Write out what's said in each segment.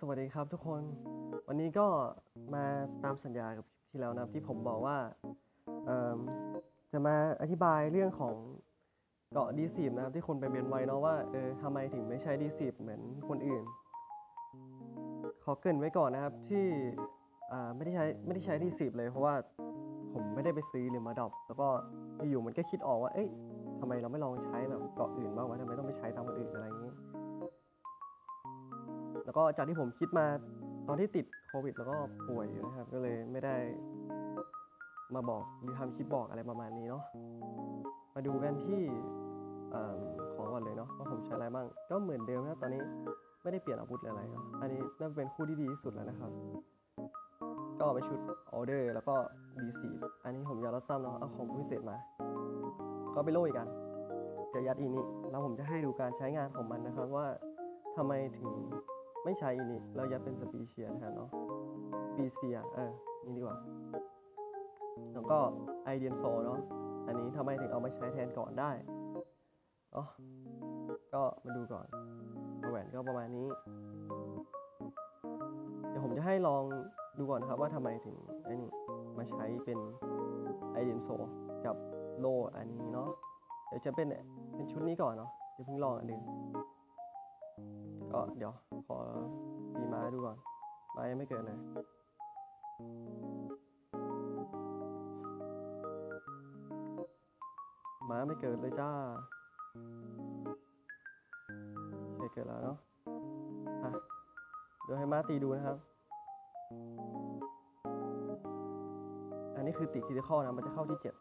สวัสดีครับทุกคน วันนี้ก็มาตามสัญญากับที่แล้วนะที่ผมบอกว่าจะมาอธิบายเรื่องของเกาะ D10 นะครับที่คนไปเมนไว้เนาะว่าเออทำไมถึงไม่ใช้ D10 เหมือนคนอื่น ขอเกรินไว้ก่อนนะครับที่ไม่ได้ใช้ไม่ได้ใช้ D10 เลยเพราะว่าผมไม่ได้ไปซื้อหรือมาดรอปแล้วก็อยู่มันก็คิดออกว่าเอ้ยทำไมเราไม่ลองใช้แบบเกาะอื่นบ้างวะทำไมต้องไปใช้ตามคนอื่นอะไรอย่างนี้ แล้วก็จากที่ผมคิดมาตอนที่ติดโควิด แล้วก็ป่วยอยู่นะครับ ก็เลยไม่ได้มาบอกหรือทำคลิปบอกอะไรประมาณนี้เนาะมาดูกันที่อของก่อนเลยเนาะว่าผมใช้อะไรบ้าง ก็เหมือนเดิมนะครับตอนนี้ไม่ได้เปลี่ยนอาวุธอะไรเนาะอันนี้น่าจะเป็นคู่ที่ดีที่สุดแล้วนะครับ ก็ไปนชุดออเดอร์แล้วก็ D4 อันนี้ผมยาลดซ้ำเนาะเอาของพิเศษมา ก็ไปโล่อีกกันจะยัดอีนี้แล้วผมจะให้ดูการใช้งานของมันนะครับว่าทำไมถึง ไม่ใช้อีนี่เรายัดเป็นสปีเชียแทนเนาะสปีเซียเออนี่ดีกว่า แล้วก็ไอเดียนโซเนาะอันนี้ทำไมถึงเอามาใช้แทนก่อนได้เนาะก็มาดูก่อนแหวนก็ประมาณนี้ เดี๋ยวผมจะให้ลองดูก่อนนะครับว่าทำไมถึงไอ้นี่มาใช้เป็นไอเดียนโซกับโลอันนี้เนาะเดี๋ยวจะเป็นเป็นชุดนี้ก่อนเนาะเดี๋ยวเพิ่งลองอันหนึง ก็เดี๋ยวขอตีม้าดูก่อนม้ายังไม่เกิดเลยม้าไม่เกิดเลยจ้าโอเคเกิดแล้วเนาะอะเดี๋ยวให้ม้าตีดูนะครับ อันนี้คือติดทีละข้อนะ มันจะเข้าที่เจ็ด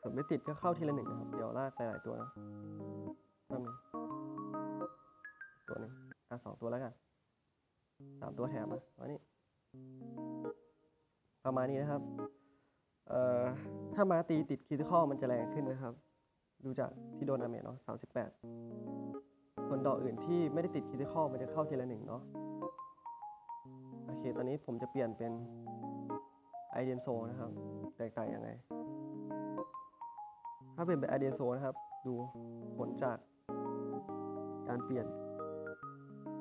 ส่วนไม่ติดก็เข้าทีละหนึ่งนะครับ เดี๋ยวลากหลายๆตัวนะ อะสองตัวแล้วกันสามตัวแถมอะวันนี้ประมาณนี้นะครับ เอ่อ ถ้ามาตีติดคิดข้อมันจะแรงขึ้นนะครับ ดูจากที่โดนดาเมจเนาะสามสิบแปดส่วนดอกอื่นที่ไม่ได้ติดคิดข้อมันจะเข้าทีละหนึ่งเนาะ โอเค ตอนนี้ผมจะเปลี่ยนเป็นไอเดนโซนะครับ แตกต่างยังไง ถ้าเปลี่ยนเป็นไอเดนโซนะครับ ดูผลจากการเปลี่ยน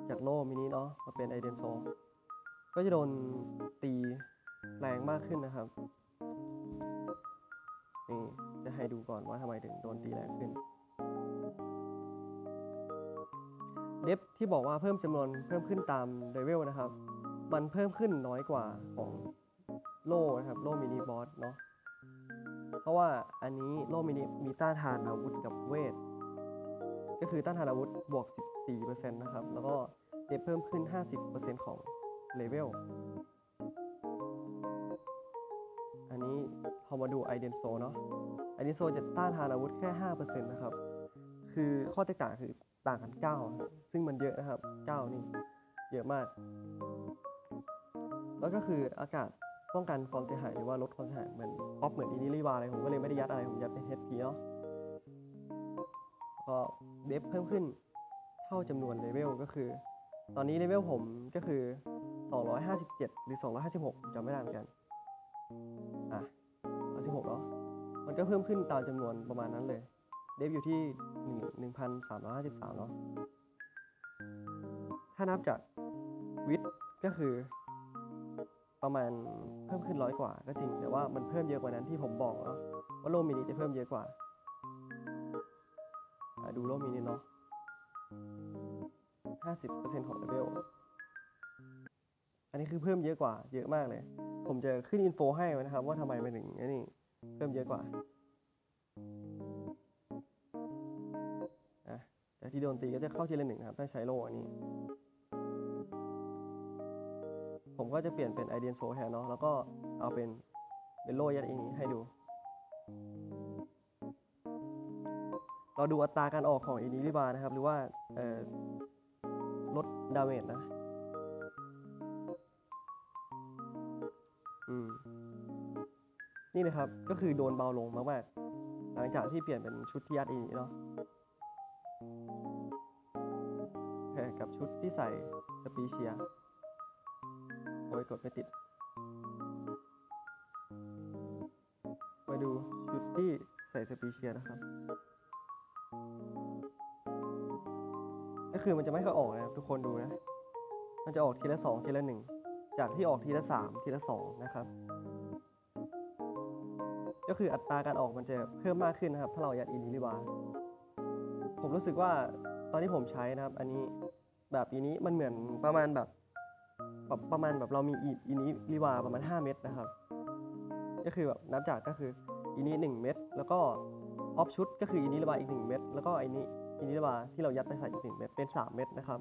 จากโล่มินิเนาะมาเป็นไอเดนโซก็จะโดนตีแรงมากขึ้นนะครับนี่จะให้ดูก่อนว่าทำไมถึงโดนตีแรงขึ้น เดฟที่บอกว่าเพิ่มจำนวนเพิ่มขึ้นตามเลเวลนะครับ มันเพิ่มขึ้นน้อยกว่าของโล่นะครับโล่มินิบอสเนาะเพราะว่าอันนี้โล่มินิมีต้านทานอาวุธกับเวท ก็คือต้านทานอาวุธบวก 4%นะครับ แล้วก็เดฟเพิ่มขึ้น 50%ของเลเวล อันนี้พอมาดูไอเดนโซเนาะไอเดนโซจะต้านทานอาวุธแค่ 5%นะครับ คือข้อแตกต่างคือต่างกัน 9 ซึ่งมันเยอะนะครับ 9 นี่ เยอะมาก แล้วก็คืออากาศป้องกันความเสียหายหรือว่าลดความเสียหายเหมือนออฟเหมือนอินิลีวาอะไรผมก็เลยไม่ได้ยัดอะไร ผมยัดเป็น HP เนาะก็เดฟเพิ่มขึ้น เท่าจำนวนเลเวลก็คือ ตอนนี้เลเวลผมก็คือ 257 หรือ 256จำไม่ได้เหมือนกัน อะ116เนาะมันก็เพิ่มขึ้นตามจำนวนประมาณนั้นเลย เดฟอยู่ที่ 1,353 เนาะ ถ้านับจากวิทก็คือ ประมาณเพิ่มขึ้นร้อยกว่า ก็จริง แต่ว่ามันเพิ่มเยอะกว่านั้นที่ผมบอกเนาะว่าโลมินิจะเพิ่มเยอะกว่า ดูโลมินิเนาะ 50%ของเลเวล อันนี้คือเพิ่มเยอะกว่า เยอะมากเลย ผมจะขึ้นอินโฟให้นะครับ ว่าทำไมมันถึงอ้นี่เพิ่มเยอะกว่าอะแต่ที่โดนตีก็จะเข้าทีละหนึ่งครับ ถ้าใช้โลอันนี้ ผมก็จะเปลี่ยนเป็นไอเดียนโซแทนเนาะ แล้วก็เอาเป็นเป็นโลยัดอีนี้ให้ดูเราดูอัตราการออกของอินิลิบานะครับ หรือว่า ลดดาเมจนะ อืม นี่นะครับ ก็คือโดนเบาลงมากๆ หลังจากที่เปลี่ยนเป็นชุดที่ยัดอีนี้เนาะแค่กับชุดที่ใส่สปีเชียโอ้ยกดไม่ติด มาดูชุดที่ใส่สปีเชียนะครับ ก็คือมันจะไม่ค่อยออกนะครับทุกคนดูนะ มันจะออกทีละสองทีละหนึ่งจากที่ออกทีละสามทีละสองนะครับ ก็คืออัตราการออกมันจะเพิ่มมากขึ้นนะครับ ถ้าเรายัดอินลิวาผมรู้สึกว่าตอนที่ผมใช้นะครับ อันนี้แบบอีนี้มันเหมือนประมาณแบบแบบประมาณแบบเรามีอีอีนี้ลิวาประมาณ 5 เม็ดนะครับ ก็คือแบบนับจากก็คืออีนี้ 1 เม็ดแล้วก็ออฟชุดก็คืออีนี้ลิวาอีก 1 เม็ดแล้วก็อีนี้ อีนี้ลิวาที่เรายัดไปใส่อีก1เม็ดเป็น 3 เม็ดนะครับ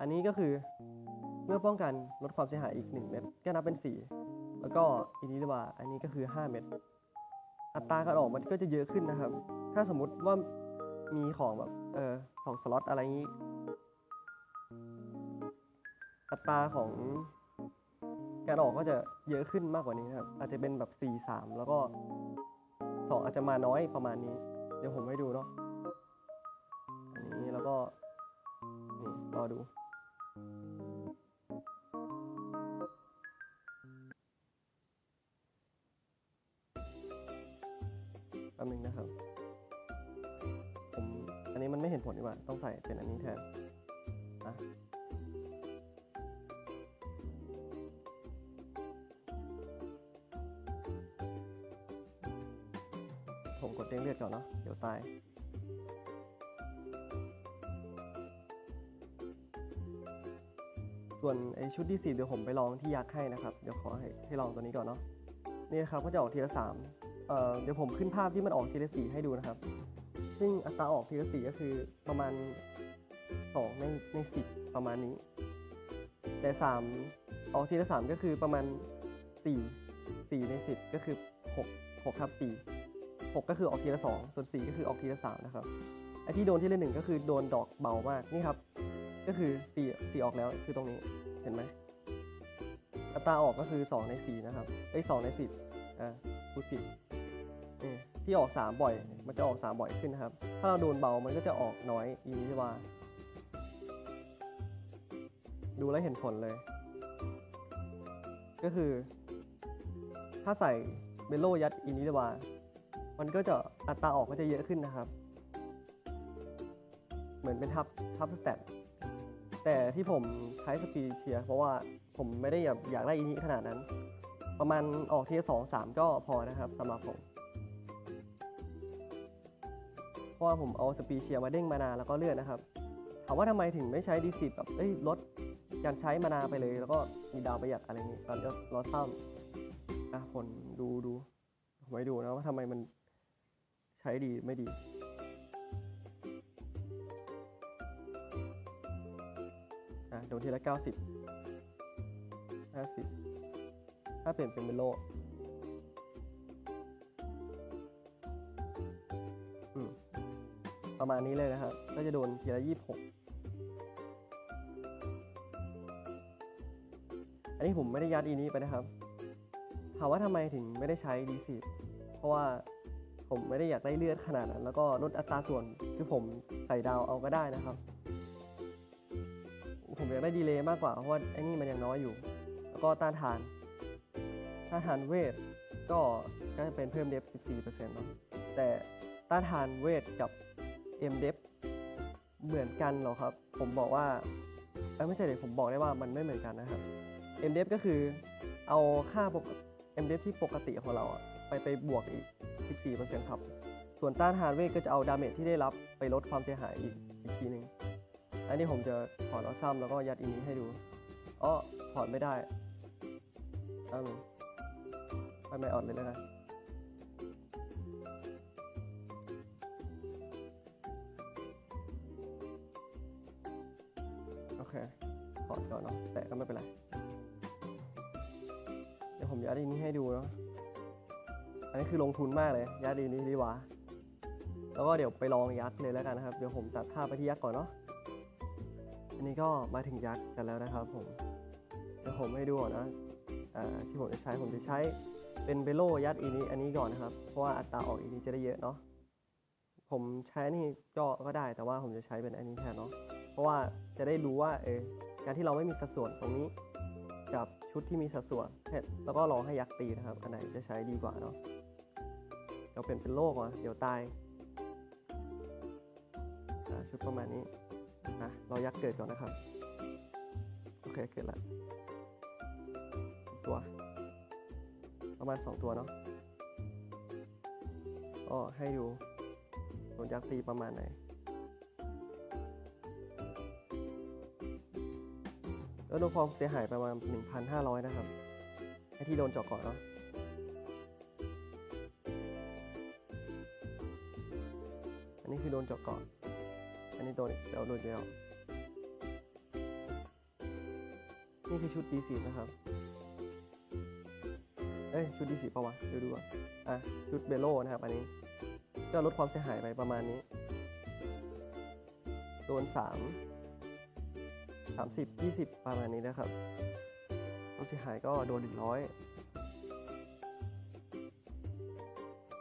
อันนี้ก็คือเมื่อป้องกันลดความเสียหายอีก 1 เม็ดก็นับเป็น 4 แล้วก็อีนี้ลิวาอันนี้ก็คือ 5 เม็ดอัตราการออกมันก็จะเยอะขึ้นนะครับ ถ้าสมมติว่ามีของแบบเออสองสล็อตอะไรงี้อัตราของการออกก็จะเยอะขึ้นมากกว่านี้นะครับ อาจจะเป็นแบบ 4 3 แล้วก็ 2 อาจจะมาน้อยประมาณนี้ เดี๋ยวผมให้ดูเนาะ ดู แป๊บนึงนะครับ ผม อันนี้มันไม่เห็นผลดีกว่า ต้องใส่เป็นอันนี้แทนอะผมกดเด้งเลือดก่อนเนาะ เดี๋ยวตาย ส่วนไอชุดที่สี่เดี๋ยวผมไปลองที่ยักษ์ให้นะครับ เดี๋ยวขอให้ให้ลองตัวนี้ก่อนเนาะ นี่นะครับก็จะออกทีละสามเอ่อเดี๋ยวผมขึ้นภาพที่มันออกทีละสี่ให้ดูนะครับ ซึ่งอัตราออกทีละสี่ก็คือประมาณสองในในสิบประมาณนี้ แต่สามออกทีละสามก็คือประมาณสี่สี่ในสิบก็คือหกหกทับสี่หกก็คือออกทีละสองส่วนสี่ก็คือออกทีละสามนะครับ ไอที่โดนทีละหนึ่งก็คือโดนดอกเบามาก นี่ครับ ก็คือสี่สี่ออกแล้วคือตรงนี้เห็นไหมอัตราออกก็คือสองในสี่นะครับไอ้สองในสิบอ่าพูดผิดที่ออกสามบ่อย มันจะออกสามบ่อยขึ้นนะครับ ถ้าเราโดนเบามันก็จะออกน้อยอีนี้ว่า ดูแล้วเห็นผลเลย ก็คือ ถ้าใส่เบลโลยัดอินิวา มันก็จะอัตราออกก็จะเยอะขึ้นนะครับ เหมือนเป็นทับทับสแตท แต่ที่ผมใช้สปีเชียร์เพราะว่าผมไม่ได้อยากอยากได้อินิขนาดนั้น ประมาณออกทีละสองสามก็พอนะครับสำหรับผม เพราะว่าผมเอาสปีเชียร์มาเด้งมานาแล้วก็เลื่อนนะครับถามว่าทำไมถึงไม่ใช้ดีสิแบบเอ้ยลดการใช้มานาไปเลย แล้วก็มีดาวประหยัดอะไรนี้ตอนจะลดซ้ำอะผลดูดูผมให้ดูนะว่าทำไมมันใช้ดีไม่ดี โดนทีละเก้าสิบห้าสิบถ้าเปลี่ยนเป็นเมโลประมาณนี้เลยนะครับ ก็จะโดนทีละยี่สิบอันนี้ผมไม่ได้ยัดอีนี้ไปนะครับ ถามว่าทำไมถึงไม่ได้ใช้ดีสิเพราะว่าผมไม่ได้อยากได้เลือดขนาดนั้น แล้วก็ลดอัตราส่วนที่ผมใส่ดาวเอาก็ได้นะครับ ผมอยากได้ดีเลย์มากกว่า เพราะว่าไอ้นี่มันยังน้อยอยู่ แล้วก็ต้านทาน ต้านทานเวทก็ก็จะเป็นเพิ่มเดฟ 14%เนาะแต่ต้านทานเวทกับ M d e f เหมือนกันเหรอครับ ผมบอกว่าไม่ใช่เดี๋ยวผมบอกได้ว่ามันไม่เหมือนกันนะครับ M d e f ก็คือเอาค่าปก M d e f ที่ปกติของเราไปไปบวกอีก 14%ครับ ส่วนต้านทานเวทก็จะเอาดาเมจที่ได้รับไปลดความเสียหายอีกอีกทีหนึ่ง อันนี้ผมจะถอนเอาซ้ำแล้วก็ยัดอีนี้ให้ดูอ๋อถอนไม่ได้อ้าวไม่ไม่ออดเลยแล้วกันโอเคถอนก่อนเนาะแต่ก็ไม่เป็นไร เดี๋ยวผมยัดอีนี้ให้ดูเนาะอันนี้คือลงทุนมากเลยยัดอีนี้ดีกว่าแล้วก็เดี๋ยวไปลองยัดเลยแล้วกันนะครับ เดี๋ยวผมตัดภาพไปที่ยัดก่อนเนาะ อันนี้ก็มาถึงยักษ์กันแล้วนะครับผมเดี๋ยวผมให้ดูนะที่ผมจะใช้ผมจะใช้เป็นเบโลยัดอีนี้อันนี้ก่อนนะครับ เพราะว่าอัตราออกอีนี้จะได้เยอะเนาะผมใช้นนี่ก็ก็ได้แต่ว่าผมจะใช้เป็นอันนี้แทนเนาะเพราะว่าจะได้รู้ว่าเออการที่เราไม่มีสัดส่วนตรงนี้กับชุดที่มีสัดส่วนเสร็จแล้วก็ลองให้ยักษ์ตีนะครับอันไหนจะใช้ดีกว่าเนาะเดี๋ยวเปลี่ยนเป็นโลก่อนเดี๋ยวตายชุดประมาณนี้ นะเรายักษ์เกิดก่อนนะครับ โอเคเกิดละตัว ประมาณสองตัวเนาะก็ให้ดูโดนยักษ์ตีประมาณไหนแล้วโดนความเสียหายประมาณ 1,500 นะครับไอที่โดนเจาะเกาะเนาะอันนี้คือโดนเจาะเกาะ อันนี้โดนเดี๋ยวโดนเดียวนี่คือชุด D4 นะครับ เอ้ยชุด D4 ปะวะเดี๋ยวดูก่อนอะชุดเบโลนะครับ อันนี้ก็ลดความเสียหายไปประมาณนี้ โดน3 30 20ประมาณนี้นะครับความเสียหายก็โดน100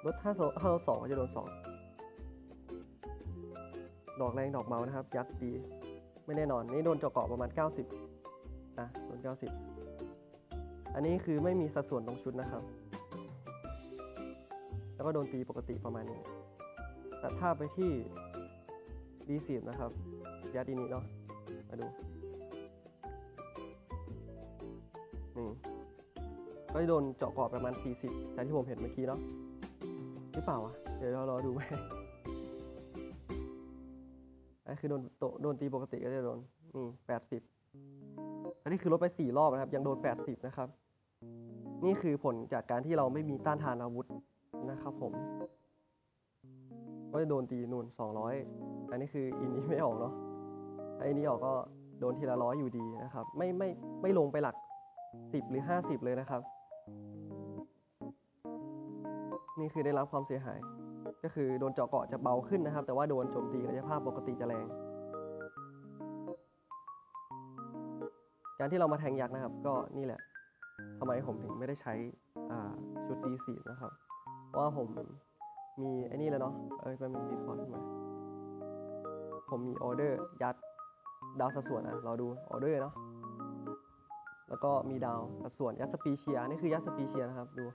ลดถ้าโซถ้าเราสองก็จะโดน2 ดอกแรงดอกเบานะครับ ยัดดีไม่แน่นอน นี่โดนเจาะเกาะประมาณ 90อะโดน90 อันนี้คือไม่มีสัดส่วนตรงชุดนะครับ แล้วก็โดนตีปกติประมาณนี้แต่ถ้าไปที่ D10 นะครับ ยัดอีนี้เนาะ มาดู นี่ ก็โดนเจาะเกาะประมาณ 40แต่ที่ผมเห็นเมื่อกี้เนาะ หรือเปล่าวะเดี๋ยวเรารอดูไหม อันนี้คือโดนโตโดนตีปกติก็จะโดนนี่แปดสิบอันนี้คือลดไปสี่รอบนะครับ ยังโดนแปดสิบนะครับ นี่คือผลจากการที่เราไม่มีต้านทานอาวุธนะครับผม ก็จะโดนตีนูนสองร้อยอันนี้คืออินนี้ไม่ออกเนาะถ้าอินนี้ออกก็โดนทีละร้อยอยู่ดีนะครับ ไม่ไม่ไม่ลงไปหลักสิบหรือห้าสิบเลยนะครับ นี่คือได้รับความเสียหาย ก็คือโดนเจาะเกาะจะเบาขึ้นนะครับ แต่ว่าโดนโจมตีกายภาพปกติจะแรง การที่เรามาแทงยักษ์นะครับ ก็นี่แหละทำไมผมถึงไม่ได้ใช้ชุด D4 นะครับ เพราะว่าผมมีไอ้นี่แล้วเนาะ เอ้ยมันมีคอร์สมา ผมมีออเดอร์ยัดดาวสัดส่วนอะ เราดูออเดอร์เนาะ แล้วก็มีดาวสัดส่วนยัดสปีเชีย นี่คือยัดสปีเชียนะครับ ดู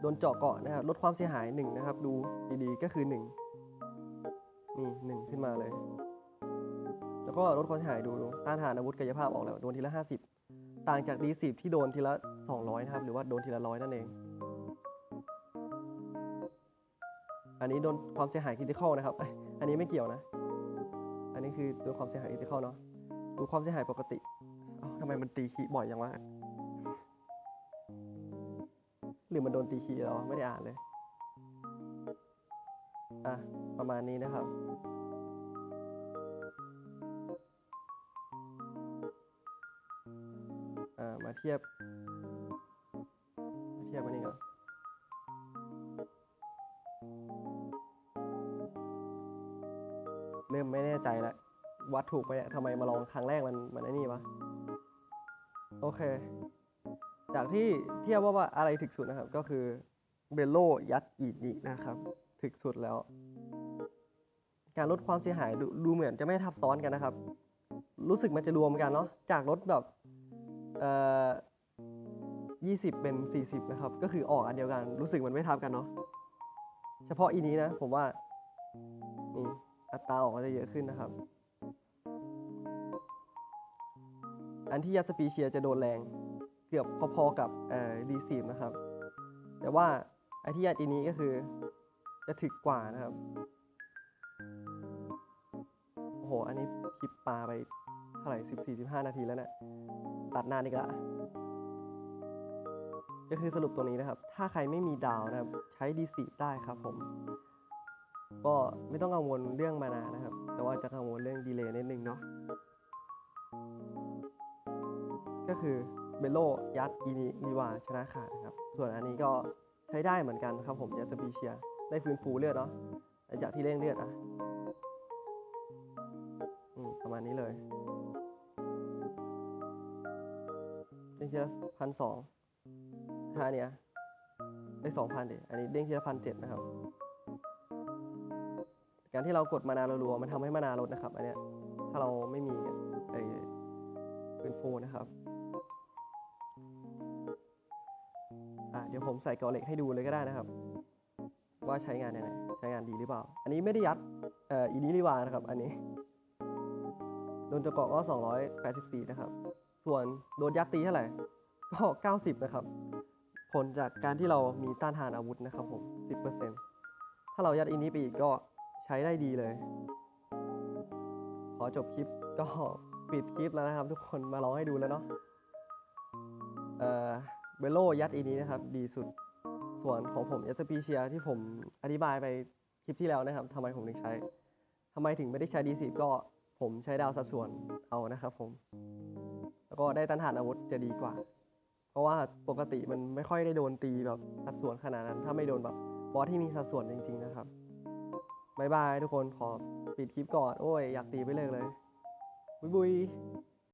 โดนเจาะเกาะนะครับลดความเสียหายหนึ่งนะครับ ดูดีๆก็คือหนึ่งนี่หนึ่งขึ้นมาเลย แล้วก็ลดความเสียหายดูดูต้านทานอาวุธกายภาพออกแล้วโดนทีละห้าสิบต่างจาก D10 ที่โดนทีละสองร้อยนะครับ หรือว่าโดนทีละร้อยนั่นเอง อันนี้โดนความเสียหายคริติคอลนะครับ อันนี้ไม่เกี่ยวนะ อันนี้คือตัวความเสียหายคริติคอลเนาะดูความเสียหายปกติทำไมมันตีคีย์บ่อยอย่างวะ หรือมันโดนตีคีย์แล้ววะไม่ได้อ่านเลย อะ ประมาณนี้นะครับ อ่า มาเทียบ มาเทียบอันนี้ก่อนเริ่มไม่แน่ใจแล้ววัดถูกไปทำไมมาลองครั้งแรกมันมันไอ้นี่วะ โอเค จากที่เทียบว่าว่าอะไรถึกสุดนะครับ ก็คือเบลโลยัดอีนินะครับ ถึกสุดแล้ว การลดความเสียหายดดูเหมือนจะไม่ทับซ้อนกันนะครับ รู้สึกมันจะรวมกันเนาะจากลดแบบเอ่อยี่สิบเป็นสี่สิบนะครับ ก็คือออกอันเดียวกัน รู้สึกมันไม่ทับกันเนาะเฉพาะอีนี้นะ ผมว่านี่อัตราออกก็จะเยอะขึ้นนะครับ อันที่ยัดสปีเชียจะโดนแรง เกือบพอๆกับเอ่อดีซีนะครับ แต่ว่าไอที่ยัดอีนี้ก็คือจะถึกกว่านะครับ โอ้โห อันนี้คลิปปลาไปเท่าไหร่สิบสี่สิบห้านาทีแล้วเนะี่ยตัดนานอีกละก็คือสรุปตัวนี้นะครับ ถ้าใครไม่มีดาวนะครับ ใช้ดีซีได้ครับผม ก็ไม่ต้องกังวลเรื่องมานานะครับ แต่ว่าจะกังวลเรื่องดีเลย์นิดนึงเนาะ ก็คือ เบลโลยัดอีนินีวาชนะขาดครับ ส่วนอันนี้ก็ใช้ได้เหมือนกันครับผมยัดสปีเชียได้ฟื้นฟูเลือดเนาะหลังจากที่เร่งเลือดอะอืมประมาณนี้เลยเด้งทีละพันสองท่าเนี้ยได้สองพันดิอันนี้เด้งทีละพันเจ็ดนะครับ การที่เรากดมานารัวๆมันทำให้มานาลดนะครับ อันเนี้ยถ้าเราไม่มีไอ้ฟื้นฟูนะครับ เดี๋ยวผมใส่เกาเหล็กให้ดูเลยก็ได้นะครับ ว่าใช้งานยังไงใช้งานดีหรือเปล่า อันนี้ไม่ได้ยัดเอ่ออีนี้รีวานะครับ อันนี้โดนจะเกาะก็ 284 นะครับ ส่วนโดนยัดตีเท่าไหร่ก็ 90 นะครับ ผลจากการที่เรามีต้านทานอาวุธนะครับผม 10%ถ้าเรายัดอีนี้ไปอีกก็ใช้ได้ดีเลย ขอจบคลิปก็ปิดคลิปแล้วนะครับ ทุกคนมาลองให้ดูแล้วเนาะเอ่อ เบลโลยัดอีนี้นะครับ ดีสุดส่วนของผมเอสปีเชียที่ผมอธิบายไปคลิปที่แล้วนะครับทำไมผมถึงใช้ ทำไมถึงไม่ได้ใช้ D10 ก็ผมใช้ดาวสัดส่วนเอานะครับผม แล้วก็ได้ต้านทานอาวุธจะดีกว่า เพราะว่าปกติมันไม่ค่อยได้โดนตีแบบสัดส่วนขนาดนั้น ถ้าไม่โดนแบบบอสที่มีสัดส่วนจริง ๆ นะครับบายบายทุกคนขอปิดคลิปก่อน โอ้ย อยากตีไปเลยเลย บุยบุย